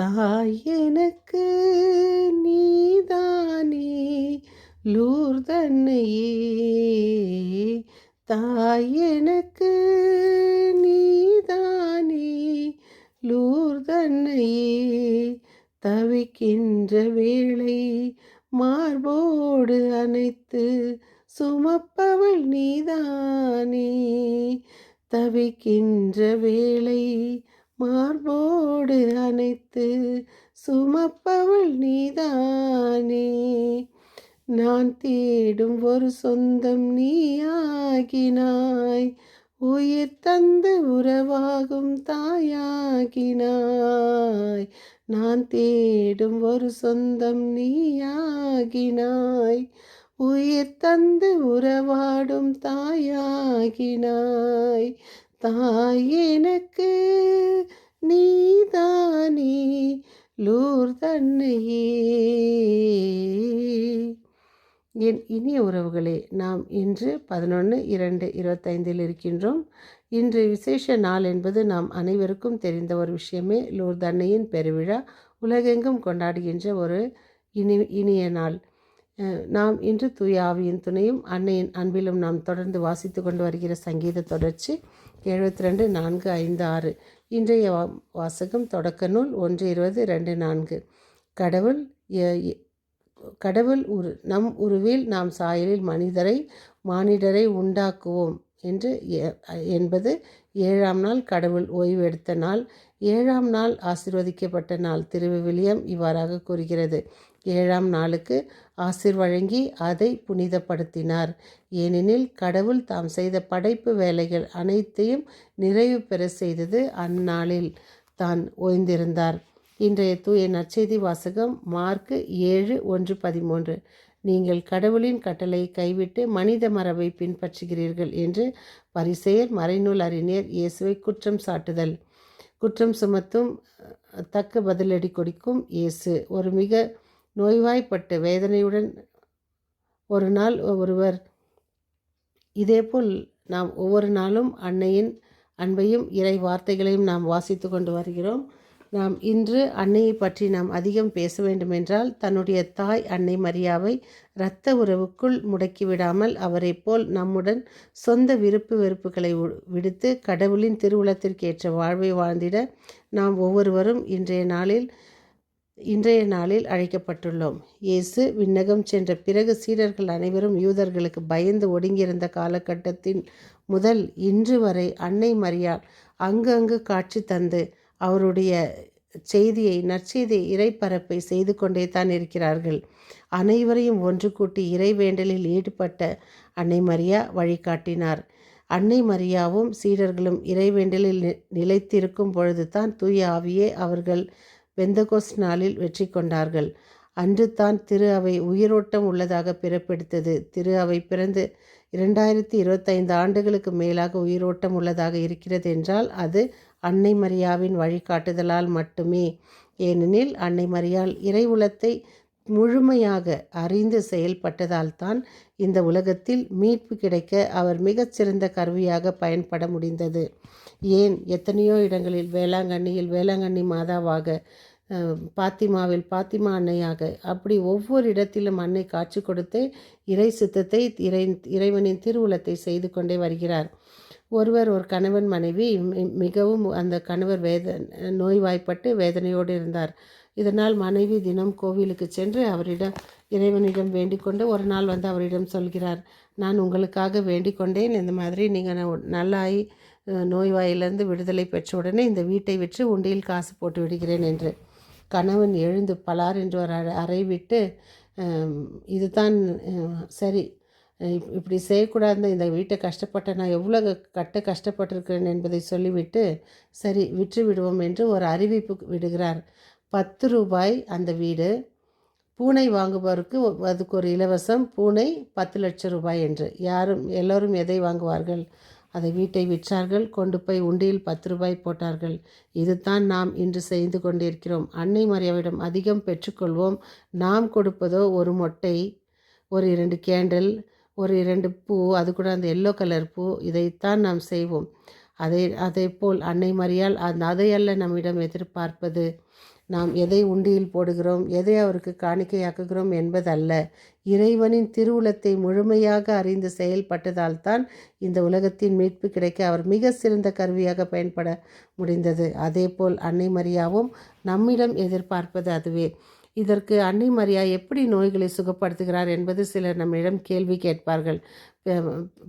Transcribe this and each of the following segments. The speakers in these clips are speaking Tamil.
தாய் எனக்கு நீதானே லூர்தன்னையே தாய் எனக்கு நீதானே லூர்தன்னையே தவிக்கின்ற வேளை மார்போடு அனைத்து சுமப்பவள் நீதானே. தவிக்கின்ற வேளை மார்போடு அனைத்து சுமப்பவள் நீதானே. நான் தேடும் ஒரு சொந்தம் நீயாகினாய். உயிர் தந்து உறவாகும் தாயாகினாய். நான் தேடும் ஒரு சொந்தம் நீயாகினாய். உயிர் தந்து உறவாடும் தாயாகினாய். தாய் எனக்கு நீதானே லூர் தன்னையே. என் இனிய உறவுகளே நாம் இன்று பதினொன்று இரண்டு இருபத்தைந்தில் இருக்கின்றோம். இன்று விசேஷ நாள் என்பது நாம் அனைவருக்கும் தெரிந்த ஒரு விஷயமே. லூர் தன்னையின் பெருவிழா உலகெங்கும் கொண்டாடுகின்ற ஒரு இனி இனிய நாள். நாம் இன்று தூய ஆவியின் துணையும் அன்னையின் அன்பிலும் நாம் தொடர்ந்து வாசித்து கொண்டு வருகிற சங்கீத தொடர்ச்சி. எழுபத்தி ரெண்டு நான்கு ஐந்து ஆறு. இன்றைய வா- வாசகம் தொடக்க நூல் ஒன்று இருபது ரெண்டு நான்கு. கடவுள் எ- கடவுள் உரு நம் உருவில் நாம் சாயலில் மனிதரை மானிடரை உண்டாக்குவோம். என்று என்பது ஏழாம் நாள் கடவுள் ஓய்வு எடுத்த நாள். ஏழாம் நாள் ஆசிர்வதிக்கப்பட்ட நாள் திருவிவிலியம் இவ்வாறாக கூறுகிறது. ஏழாம் நாளுக்கு ஆசிர் வழங்கி அதை புனிதப்படுத்தினார். ஏனெனில் கடவுள் தாம் செய்த படைப்பு வேலைகள் அனைத்தையும் நிறைவு பெற செய்தது அந்நாளில் தான் ஓய்ந்திருந்தார். இன்றைய தூய நற்செய்தி வாசகம் மார்க்கு ஏழு ஒன்று பதிமூன்று. நீங்கள் கடவுளின் கட்டளை கைவிட்டு மனித மரபை பின்பற்றுகிறீர்கள் என்று பரிசெயர் மறைநூல் அறிஞர் இயேசுவை குற்றம் சாட்டுதல். குற்றம் சுமத்தும் தக்க பதிலடி கொடுக்கும் இயேசு. ஒரு மிக நோய்வாய்ப்பட்டு வேதனையுடன் ஒரு நாள் ஒருவர் இதேபோல் நாம் ஒவ்வொரு நாளும் அன்னையின் அன்பையும் இறை வார்த்தைகளையும் நாம் வாசித்து கொண்டு வருகிறோம். நாம் இன்று அன்னையை பற்றி நாம் அதிகம் பேச வேண்டுமென்றால் தன்னுடைய தாய் அன்னை மரியாவை இரத்த உறவுக்குள் முடக்கிவிடாமல் அவரைப் போல் நம்முடன் சொந்த விருப்பு வெறுப்புகளை விடுத்து கடவுளின் திருவுளத்திற்கேற்ற வாழ்வை வாழ்ந்திட நாம் ஒவ்வொருவரும் இன்றைய நாளில் இன்றைய நாளில் அழைக்கப்பட்டுள்ளோம். இயேசு விண்ணகம் சென்ற பிறகு சீடர்கள் அனைவரும் யூதர்களுக்கு பயந்து ஒடுங்கியிருந்த காலகட்டத்தின் முதல் இன்று வரை அன்னை மரியாள் அங்கங்கு காட்சி தந்து அவருடைய செய்தியை நற்செய்தி இறைப்பரப்பை செய்து கொண்டே தான் இருக்கிறார்கள். அனைவரையும் ஒன்று கூட்டி இறைவேண்டலில் ஈடுபட்ட அன்னை மரியா வழிகாட்டினார். அன்னை மரியாவும் சீடர்களும் இறைவேண்டலில் நி- நிலைத்திருக்கும் பொழுதுதான் தூய ஆவியே அவர்கள் வெந்தகோஸ் நாளில் வெற்றி கொண்டார்கள். அன்று தான் திரு அவை உயிரோட்டம் உள்ளதாக பிறப்பெடுத்தது திரு அவை பிறந்து இரண்டாயிரத்தி இருபத்தைந்து ஆண்டுகளுக்கு மேலாக உயிரோட்டம் உள்ளதாக இருக்கிறது என்றால் அது அன்னை மரியாவின் வழிகாட்டுதலால் மட்டுமே. ஏனெனில் அன்னை மரியாள் இறை உலத்தை முழுமையாக அறிந்து செயல்பட்டதால் தான் இந்த உலகத்தில் மீட்பு கிடைக்க அவர் மிகச்சிறந்த கருவியாக பயன்பட முடிந்தது. ஏன்? எத்தனையோ இடங்களில் வேளாங்கண்ணியில் வேளாங்கண்ணி மாதாவாக பாத்திமாவில் பாத்திமா அன்னையாக அப்படி ஒவ்வொரு இடத்திலும் அன்னை காட்சி கொடுத்து இறை சித்தத்தை இறை இறைவனின் திருவுலத்தை செய்து கொண்டே வருகிறார். ஒருவர் ஒரு கணவன் மனைவி மிகவும் அந்த கணவர் வேத நோய்வாய்ப்பட்டு வேதனையோடு இருந்தார். இதனால் மனைவி தினம் கோவிலுக்கு சென்று அவரிடம் இறைவனிடம் வேண்டிக்கொண்டு ஒரு நாள் வந்து அவரிடம் சொல்கிறார். நான் உங்களுக்காக வேண்டிக்கொண்டேன் இந்த மாதிரி நீங்கள் நல்லாயி நோய்வாயிலிருந்து விடுதலை பெற்ற உடனே இந்த வீட்டை விற்று உண்டியில் காசு போட்டு விடுகிறேன் என்று. கணவன் எழுந்து பலார் என்று ஒரு அறை அறை விட்டு இதுதான் சரி இப்படி செய்யக்கூடாது இந்த வீட்டை கஷ்டப்பட்ட நான் எவ்வளோ கட்ட கஷ்டப்பட்டிருக்கிறேன் என்பதை சொல்லிவிட்டு சரி விற்று விடுவோம் என்று ஒரு அறிவிப்பு விடுகிறார். பத்து ரூபாய் அந்த வீடு. பூனை வாங்குபவருக்கு அதுக்கு ஒரு இலவசம். பூனை பத்து லட்சம் ரூபாய் என்று. யாரும் எல்லோரும் எதை வாங்குவார்கள்? அதை வீட்டை விற்றார்கள். கொண்டு போய் உண்டியில் பத்து ரூபாய் போட்டார்கள். இதுதான் நாம் இன்று செய்து கொண்டிருக்கிறோம். அன்னை மரியாவிடம் அதிகம் பெற்றுக்கொள்வோம். நாம் கொடுப்பதோ ஒரு மொட்டை ஒரு இரண்டு கேண்டில் ஒரு இரண்டு பூ அது கூட அந்த எல்லோ கலர் பூ இதைத்தான் நாம் செய்வோம். அதை அதேபோல் அன்னை மரியாள் அந்த அதையல்ல நம்மிடம் எதிர்பார்ப்பது. நாம் எதை உண்டியில் போடுகிறோம் எதை அவருக்கு காணிக்கையாக்குகிறோம் என்பதல்ல. இறைவனின் திருவுளத்தை முழுமையாக அறிந்து செயல்பட்டதால் தான் இந்த உலகத்தின் மீட்பு கிடைக்க அவர் மிக சிறந்த கருவியாக பயன்பட முடிந்தது. அதேபோல் அன்னை மரியாவும் நம்மிடம் எதிர்பார்ப்பது அதுவே. இதற்கு அன்னை மரியா எப்படி நோய்களை சுகப்படுத்துகிறார் என்பது சிலர் நம்மிடம் கேள்வி கேட்பார்கள்.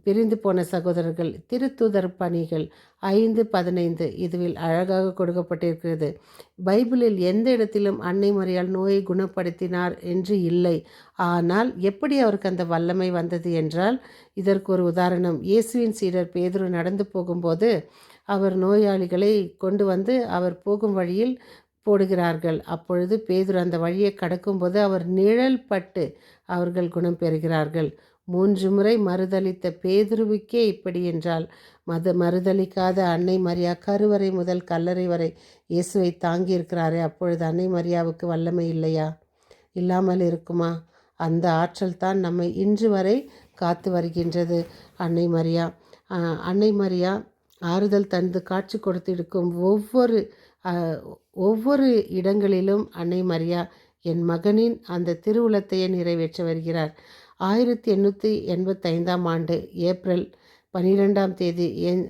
பிரிந்து போன சகோதரர்கள் திருத்தூதர் பணிகள் ஐந்து பதினைந்து இதுவில் அழகாக கொடுக்கப்பட்டிருக்கிறது. பைபிளில் எந்த இடத்திலும் அன்னை மரியால் நோயை குணப்படுத்தினார் என்று இல்லை. ஆனால் எப்படி அவருக்கு அந்த வல்லமை வந்தது என்றால் இதற்கு ஒரு உதாரணம். இயேசுவின் சீடர் பேதுரு நடந்து போகும்போது அவர் நோயாளிகளை கொண்டு வந்து அவர் போகும் வழியில் போடுகிறார்கள். அப்பொழுது பேதுரு அந்த வழியை கடக்கும்போது அவர் நிழல் பட்டு அவர்கள் குணம் பெறுகிறார்கள். மூன்று முறை மறுதளித்த பேதுருவுக்கே இப்படி என்றால் மத மறுதளிக்காத அன்னை மரியா கருவறை முதல் கல்லறை வரை இயேசுவை தாங்கி இருக்கிறாரே அப்பொழுது அன்னை மரியாவுக்கு வல்லமை இல்லையா? இல்லாமல் இருக்குமா? அந்த ஆற்றல் தான் நம்மை இன்று வரை காத்து வருகின்றது. அன்னை மரியா அன்னை மரியா ஆறுதல் தந்து காட்சி கொடுத்திருக்கும் ஒவ்வொரு ஒவ்வொரு இடங்களிலும் அன்னை மரியா என் மகனின் அந்த திருவுளத்தையே நிறைவேற்ற வருகிறார். ஆயிரத்தி எண்ணூற்றி எண்பத்தைந்தாம் ஆண்டு ஏப்ரல் பன்னிரெண்டாம் தேதி ஏன்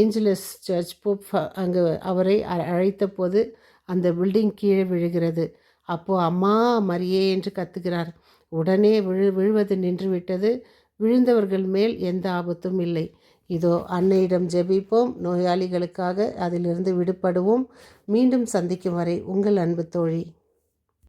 ஏஞ்சலஸ் சர்ச் போப் அங்கு அவரை அழைத்த போது அந்த பில்டிங் கீழே விழுகிறது. அப்போ அம்மா மரியே என்று கத்துகிறார். உடனே விழு விழுவது நின்றுவிட்டது. விழுந்தவர்கள் மேல் எந்த ஆபத்தும் இல்லை. இதோ அன்னையிடம் ஜெபிப்போம். நோயாளிகளுக்காக அதிலிருந்து விடுபடுவோம். மீண்டும் சந்திக்கும் வரை உங்கள் அன்பு தோழி.